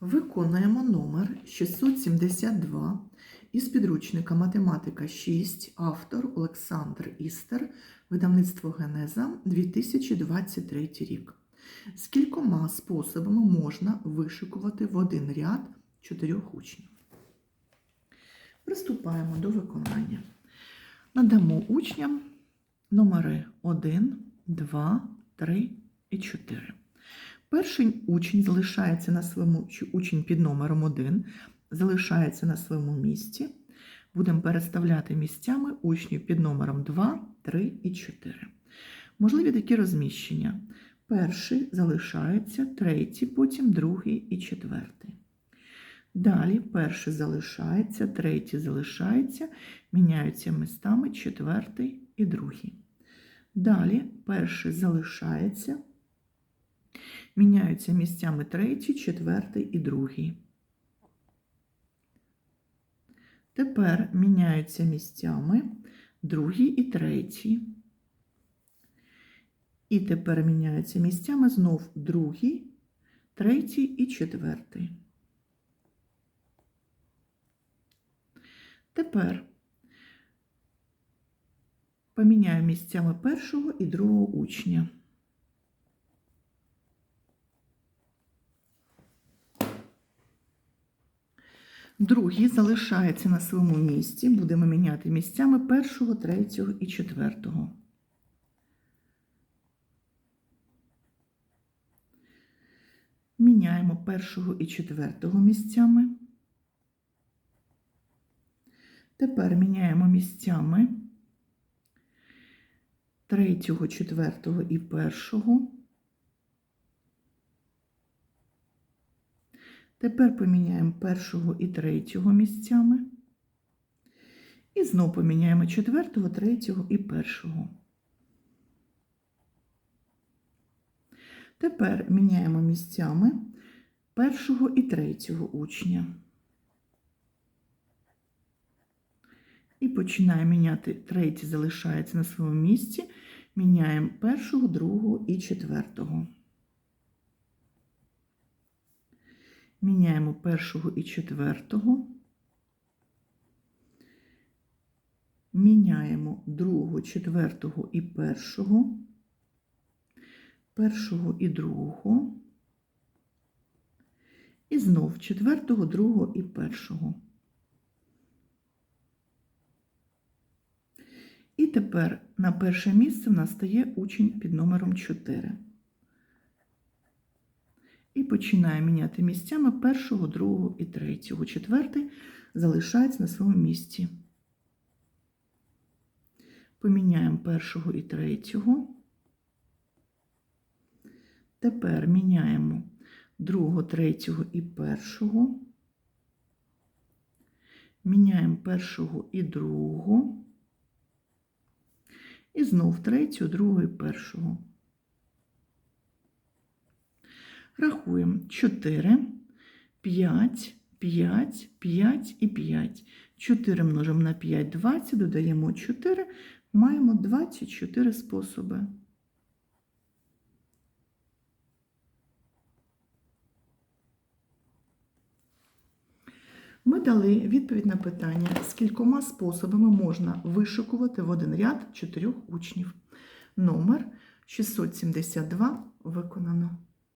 Виконуємо номер 672 із підручника Математика 6, автор Олександр Істер, видавництво Генеза 2023 рік. З кількома способами можна вишикувати в один ряд чотирьох учнів. Приступаємо до виконання. Надамо учням номери 1, 2, 3 і 4. Перший учень залишається на своєму чи учень під номером 1 залишається на своєму місці. Будемо переставляти місцями учнів під номером 2, 3 і 4. Можливі такі розміщення. Перший залишається, третій, потім другий і четвертий. Далі перший залишається, третій залишається, міняються містами четвертий і другий. Далі перший залишається, міняються місцями третій, четвертий і другий. Тепер міняються місцями другий і третій. І тепер міняються місцями знов другий, третій і четвертий. Тепер поміняю місцями першого і другого учня. Другий залишається на своєму місці. Будемо міняти місцями першого, третього і четвертого. Міняємо першого і четвертого місцями. Тепер міняємо місцями третього, четвертого і першого. Тепер поміняємо першого і третього місцями. І знову поміняємо четвертого, третього і першого. Тепер міняємо місцями першого і третього учня. І починаємо міняти третій, залишається на своєму місці. Міняємо першого, другого і четвертого. Міняємо першого і четвертого. Міняємо другого, четвертого і першого, першого і другого. І знов четвертого, другого і першого. І тепер на перше місце в нас стає учень під номером 4. І починає міняти місцями першого, другого і третього. Четвертий залишається на своєму місці. Поміняємо першого і третього. Тепер міняємо другого, третього і першого. Міняємо першого і другого. І знов третього, другого і першого. Рахуємо 4, 5, 5, 5 і 5. 4 множимо на 5, 20, додаємо 4, маємо 24 способи. Ми дали відповідь на питання, з кількома способами можна вишикувати в один ряд чотирьох учнів. Номер 672 виконано.